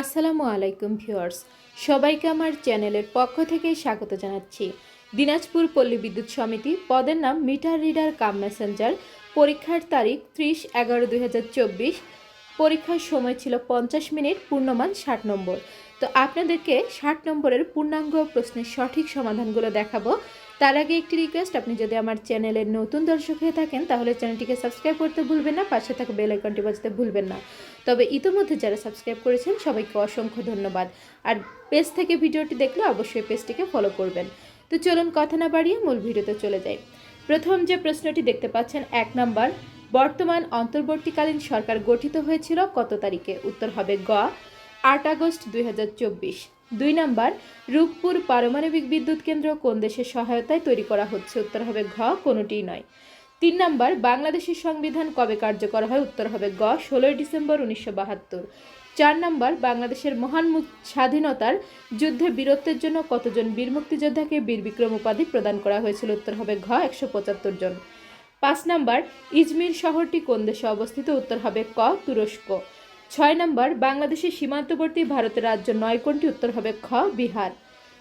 আসসালামু আলাইকুম ভিউয়ার্স। সবাইকে আমার চ্যানেলের পক্ষ থেকে স্বাগত জানাচ্ছি। দিনাজপুর পল্লী বিদ্যুৎ সমিতি, পদের নাম মিটার রিডার কাম মেসেঞ্জার। পরীক্ষার তারিখ ত্রিশ এগারো দুই পরীক্ষার সময় ছিল পঞ্চাশ মিনিট, পূর্ণমান ষাট নম্বর। তো আপনাদেরকে ষাট নম্বরের পূর্ণাঙ্গ প্রশ্নের সঠিক সমাধানগুলো দেখাবো। তার আগে একটি রিকোয়েস্ট আপনি যদি আমার চ্যানেলের নতুন দর্শক হয়ে থাকেন, তাহলে চ্যানেলটিকে সাবস্ক্রাইব করতে ভুলবেন না, পাশে থাকা বেল আইকনটি বাজতে ভুলবেন না। তবে ইতিমধ্যে যারা সাবস্ক্রাইব করেছেন, সবাইকে অসংখ্য ধন্যবাদ। আর পেজ থেকে ভিডিওটি দেখলে অবশ্যই পেজটিকে ফলো করবেন। তো চলুন কথা না বাড়িয়ে মূল ভিডিওতে চলে যাই। প্রথম যে প্রশ্নটি দেখতে পাচ্ছেন, এক নম্বর, বর্তমান অন্তর্বর্তীকালীন সরকার গঠিত হয়েছিল কত তারিখে? উত্তর হবে গ, আট আগস্ট দুই দুই নম্বর, রূপপুর পারমাণবিক বিদ্যুৎ কেন্দ্র কোন দেশের সহায়তায় তৈরি করা হচ্ছে? উত্তর হবে ঘ, কোনোটিই নয়। তিন নম্বর, বাংলাদেশের সংবিধান কবে কার্যকর হয়? উত্তর হবে গ, ষোলোই ডিসেম্বর উনিশশো বাহাত্তর। চার নম্বর, বাংলাদেশের মহান স্বাধীনতার যুদ্ধে বীরত্বের জন্য কতজন বীর মুক্তিযোদ্ধাকে বীর বিক্রম উপাধি প্রদান করা হয়েছিল? উত্তর হবে ঘ, একশো পঁচাত্তর জন। পাঁচ নম্বর, ইজমির শহরটি কোন দেশে অবস্থিত? উত্তর হবে ক, তুরস্ক। ছয় নম্বর, বাংলাদেশের সীমান্তবর্তী ভারতের রাজ্য নয় কোনটি? উত্তর হবে খ, বিহার।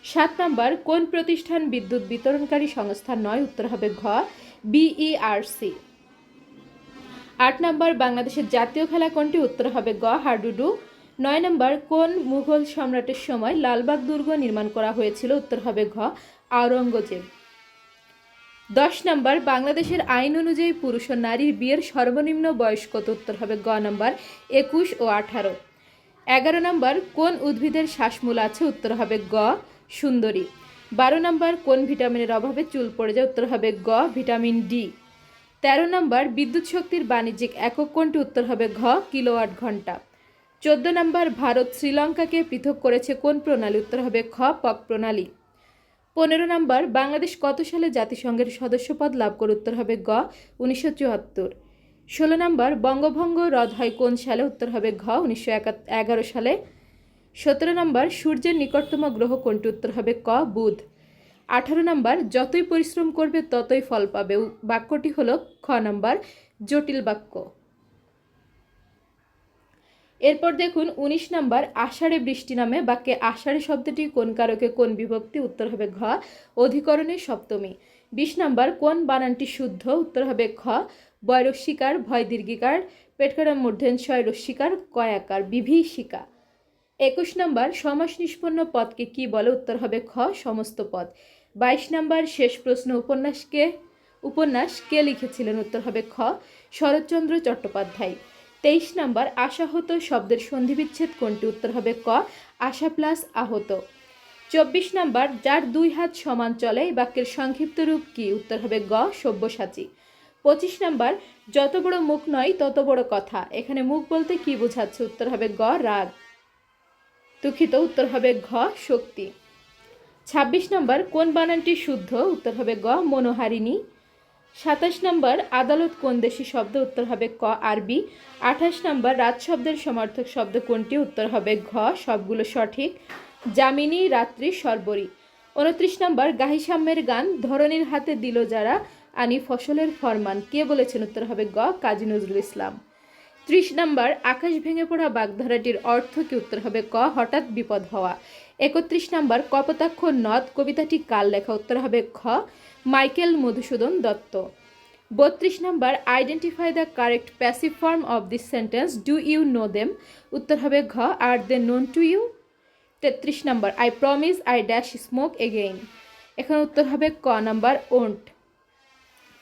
সাত নম্বর, কোন প্রতিষ্ঠান বিদ্যুৎ বিতরণকারী সংস্থা নয়? উত্তর হবে ঘ বিইআরসি আট নম্বর, বাংলাদেশের জাতীয় খেলা কোনটি? উত্তর হবে গ, হাডুডু। নয় নম্বর, কোন মুঘল সম্রাটের সময় লালবাগ দুর্গ নির্মাণ করা হয়েছিল? উত্তর হবে ঘ, আওরঙ্গজেব। দশ নম্বর, বাংলাদেশের আইন অনুযায়ী পুরুষ ও নারীর বিয়ের সর্বনিম্ন বয়স কত? উত্তর হবে গ নম্বর, একুশ ও আঠারো। এগারো নম্বর, কোন উদ্ভিদের শ্বাসমূল আছে? উত্তর হবে গ, সুন্দরী। বারো নম্বর, কোন ভিটামিনের অভাবে চুল পড়ে যায়? উত্তর হবে গ, ভিটামিন ডি। তেরো নম্বর, বিদ্যুৎ শক্তির বাণিজ্যিক একক কোনটি? উত্তর হবে ঘ, কিলোওয়াট ঘণ্টা। চোদ্দ নম্বর, ভারত শ্রীলঙ্কাকে পৃথক করেছে কোন প্রণালী? উত্তর হবে খ পক প্রণালী। পনেরো নম্বর, বাংলাদেশ কত সালে জাতিসংঘের সদস্যপদ লাভ করে? উত্তর হবে গ, উনিশশো চুয়াত্তর। ষোলো নম্বর, বঙ্গভঙ্গ রদ হয় কোন সালে? উত্তর হবে ঘ, উনিশশো এগারো সালে। সতেরো নম্বর, সূর্যের নিকটতম গ্রহ কোনটি? উত্তর হবে ক, বুধ। আঠারো নম্বর, যতই পরিশ্রম করবে ততই ফল পাবে। বাক্যটি হলো খ নম্বর, জটিল বাক্য। এরপর দেখুন, উনিশ নম্বর, আষাঢ়ে বৃষ্টি নামে বাক্যে আষাঢ়ে শব্দটি কোন কারকে কোন বিভক্তি? উত্তর হবে ঘ, অধিকরণে সপ্তমী। বিশ নম্বর, কোন বানানটি শুদ্ধ? উত্তর হবে খ বয়রস্বীকার ভয় দীর্ঘিকার পেটকারা মূর্ধেনশয় রস্বীকার কয়াকার, বিভীষিকা। একুশ নম্বর সমাস নিষ্পন্ন পদকে কি বলে উত্তর হবে খ, সমস্ত পদ। বাইশ নম্বর শেষ প্রশ্ন উপন্যাসকে, উপন্যাস কে লিখেছিলেন? উত্তর হবে খ, শরৎচন্দ্র চট্টোপাধ্যায়। তেইশ নম্বর আশাহত শব্দের সন্ধিবিচ্ছেদ কোনটি? উত্তর হবে ক, আশা প্লাস আহত। চব্বিশ নম্বর যার দুই হাত সমান চলে বাক্যের সংক্ষিপ্ত রূপ কি? উত্তর হবে গ, সব্যসাচী। পঁচিশ নম্বর যত বড় মুখ নয় তত বড় কথা। এখানে মুখ বলতে কি বোঝাচ্ছে? উত্তর হবে গ, রাগ। দুঃখিত, উত্তর হবে ঘ, শক্তি। ছাব্বিশ নম্বর, কোন বানানটি শুদ্ধ? উত্তর হবে গ, মনোহারিণী। সাতাশ নম্বর, আদালত কোন দেশি শব্দ? উত্তর হবে ক, আরবি। আঠাশ নম্বর রাত শব্দের সমার্থক শব্দ কোনটি? উত্তর হবে ঘ, সবগুলো সঠিক। যামিনী, রাত্রি, সর্বরী। উনত্রিশ নম্বর, গাহিসাম্যের গান ধরনীর হাতে দিল যারা, আনি ফসলের ফরমান। কে বলেছেন? উত্তর হবে গ, কাজী নজরুল ইসলাম। ত্রিশ নম্বর, আকাশ ভেঙে পড়া বাগধারাটির অর্থ কি? উত্তর হবে ক, হঠাৎ বিপদ হওয়া। একত্রিশ নম্বর, কপোতাক্ষ নদ, কবিতাটি কাল লেখা? উত্তর হবে খ, মাইকেল মধুসূদন দত্ত। বত্রিশ number identify the correct passive form of this sentence do you know them উত্তর হবে ঘ আর দে নোন টু ইউ তেত্রিশ number I promise I dash smoke again এখানে উত্তর হবে ক নাম্বার, ওন্ট।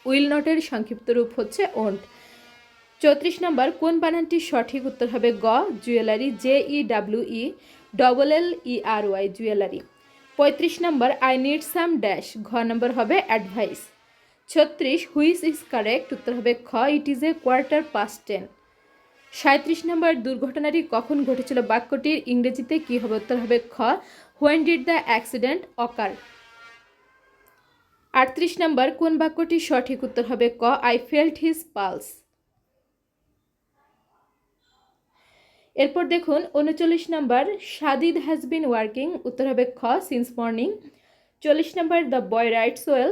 উইল নটের সংক্ষিপ্ত রূপ হচ্ছে ওন্ট। চৌত্রিশ নম্বর, কোন বানানটি সঠিক উত্তর হবে গ, jewellery, J E W E double L E R Y jewellery. পঁয়ত্রিশ number I need some dash ঘ নম্বর হবে অ্যাডভাইস ছত্রিশ হুইস ইজ কারেক্ট উত্তর হবে খ it is a quarter past ten সাঁত্রিশ নম্বর, দুর্ঘটনাটি কখন ঘটেছিল বাক্যটির ইংরেজিতে কি হবে, উত্তর হবে খ when did the accident occur আটত্রিশ নম্বর, কোন বাক্যটি সঠিক উত্তর হবে ক আই ফেল্ট হিজ পালস এরপর দেখুন, উনচল্লিশ number, Sadid has been working উত্তর হবে খ সিন্স মর্নিং চল্লিশ number the boy writes well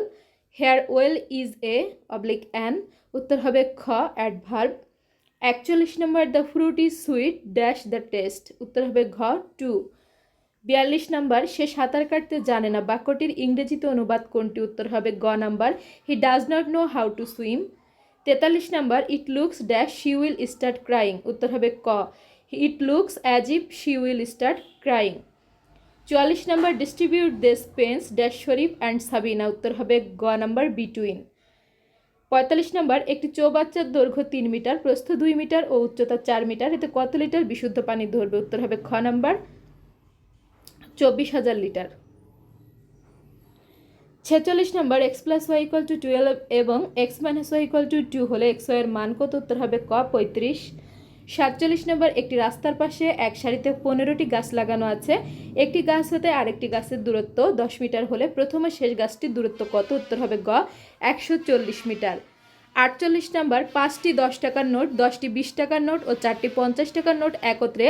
here well is a oblique an উত্তর হবে খ অ্যাডভার্ব একচল্লিশ number the fruit is sweet dash the taste উত্তর হবে ঘ টু বিয়াল্লিশ নাম্বার, সে সাঁতার কাটতে জানে না, বাক্যটির ইংরেজিতে অনুবাদ কোনটি, উত্তর হবে গ number. He does not know how to swim তেতাল্লিশ number it looks dash she will start crying উত্তর হবে ক। It looks as if she will start crying চুয়াল্লিশ number distribute this pens dash Sharif and Sabina উত্তর হবে গ number between পঁয়তাল্লিশ number, একটি চৌবাচ্চার দৈর্ঘ্য তিন মিটার, প্রস্থ দুই মিটার ও উচ্চতা চার মিটার, এতে কত লিটার বিশুদ্ধ পানি ধরবে? উত্তর হবে খ নম্বর, চব্বিশ হাজার লিটার। ছেচল্লিশ number X plus Y equal to twelve এবং X minus Y equal to two হলে এক্স ওয়ের মান কত? উত্তর হবে ক, পঁয়ত্রিশ। সাতচল্লিশ নম্বর একটি রাস্তার পাশে এক সারিতে পনেরোটি গাছ লাগানো আছে। একটি গাছ হতে আরেকটি গাছের দূরত্ব দশ মিটার হলে প্রথম ও শেষ গাছটির দূরত্ব কত? উত্তর হবে গ, একশো চল্লিশ মিটার। আটচল্লিশ নম্বর, পাঁচটি দশ টাকার নোট, দশটি বিশ টাকার নোট ও চারটি পঞ্চাশ টাকার নোট একত্রে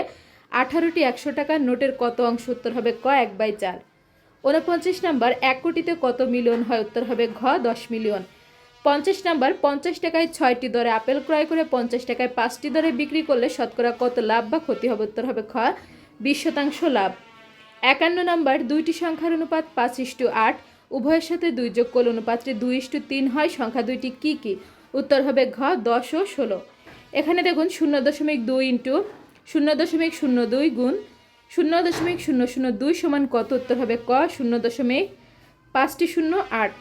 আঠারোটি একশো টাকার নোটের কত অংশ? উত্তর হবে ক, এক বাই চার। ঊনপঞ্চাশ নম্বর, এক কোটিতে কত মিলিয়ন হয়? উত্তর হবে ঘ দশ মিলিয়ন। পঞ্চাশ নাম্বার, পঞ্চাশ টাকায় ছয়টি দরে আপেল ক্রয় করে পঞ্চাশ টাকায় পাঁচটি দরে বিক্রি করলে শতকরা কত লাভ বা ক্ষতি হবে উত্তর হবে খ, বিশ শতাংশ লাভ। একান্ন নাম্বার, দুইটি সংখ্যার অনুপাত পাঁচ ইস্টু আট, উভয়ের সাথে দুই যোগ করলে অনুপাতটি দুই ইস্টু তিন হয়, সংখ্যা দুইটি কী কী? উত্তর হবে ঘ, দশ ও ষোলো। এখানে দেখুন শূন্য দশমিক দুই ইন্টু শূন্য দশমিক শূন্য দুই গুণ শূন্য দশমিক শূন্য শূন্য দুই সমান কত? উত্তর হবে ক, শূন্য দশমিক পাঁচটি শূন্য আট।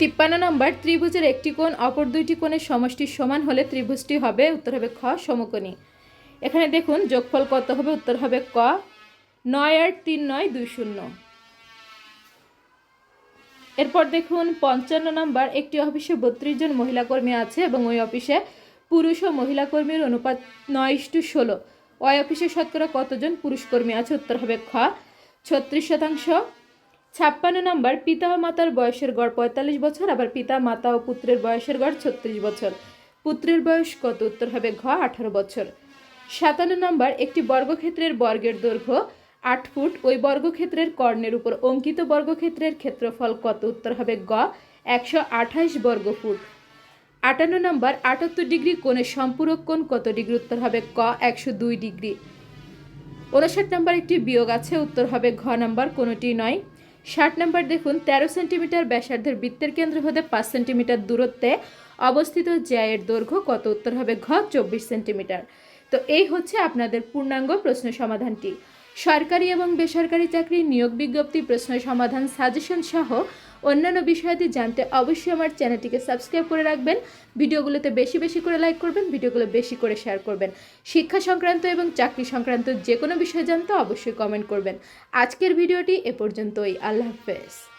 তিপ্পান্ন নম্বর, ত্রিভুজের একটি কোণ, অপর দুইটি কোণের সমষ্টির সমান হলে ত্রিভুজটি হবে উত্তর হবে খ সমকোণী। এখানে দেখুন যোগফল কত হবে, উত্তর হবে ক, নয় আট তিন নয় দুই শূন্য। এরপর দেখুন পঞ্চান্ন নম্বর, একটি অফিসে বত্রিশ জন মহিলা কর্মী আছে এবং ওই অফিসে পুরুষ ও মহিলা কর্মীর অনুপাত নয় টু ষোলো। ওই অফিসে শতকরা কতজন পুরুষ কর্মী আছে, উত্তর হবে খ। ছত্রিশ শতাংশ ছাপ্পান্ন নম্বর পিতা ও মাতার বয়সের গড় পঁয়তাল্লিশ বছর, আবার পিতা মাতা ও পুত্রের বয়সের গড় ছত্রিশ বছর। পুত্রের বয়স কত? উত্তর হবে ঘ, আঠারো বছর। সাতান্ন নম্বর, একটি বর্গক্ষেত্রের বর্গের দৈর্ঘ্য আট ফুট, ওই বর্গক্ষেত্রের কর্ণের উপর অঙ্কিত বর্গক্ষেত্রের ক্ষেত্রফল কত? উত্তর হবে গ, একশো আঠাইশ বর্গ ফুট। আটান্ন নম্বর, আটাত্তর ডিগ্রি কোণের সম্পূরক কোণ কত ডিগ্রি? উত্তর হবে ক, একশো দুই ডিগ্রি। উনষাট নম্বর, একটি বিয়োগ আছে, উত্তর হবে ঘ নম্বর, কোনোটি নয়। ষাট নম্বর দেখুন, তেরো সেন্টিমিটার ব্যাসার্ধের বৃত্তের কেন্দ্র হতে পাঁচ সেন্টিমিটার দূরত্বে অবস্থিত জ্যায়ের দৈর্ঘ্য কত? উত্তর হবে ঘ, চব্বিশ সেন্টিমিটার। তো এই হচ্ছে আপনাদের পূর্ণাঙ্গ প্রশ্ন সমাধানটি। সরকারি এবং বেসরকারি চাকরির নিয়োগ বিজ্ঞপ্তি প্রশ্ন সমাধান সাজেশন সহ অন্যান্য বিষয়াদি জানতে অবশ্যই আমার চ্যানেলটিকে সাবস্ক্রাইব করে রাখবেন। ভিডিওগুলোতে বেশি বেশি করে লাইক করবেন, ভিডিওগুলো বেশি করে শেয়ার করবেন। শিক্ষা সংক্রান্ত এবং চাকরি সংক্রান্ত যে কোনো বিষয় জানতে অবশ্যই কমেন্ট করবেন। আজকের ভিডিওটি এ পর্যন্তই। আল্লাহ হাফেজ।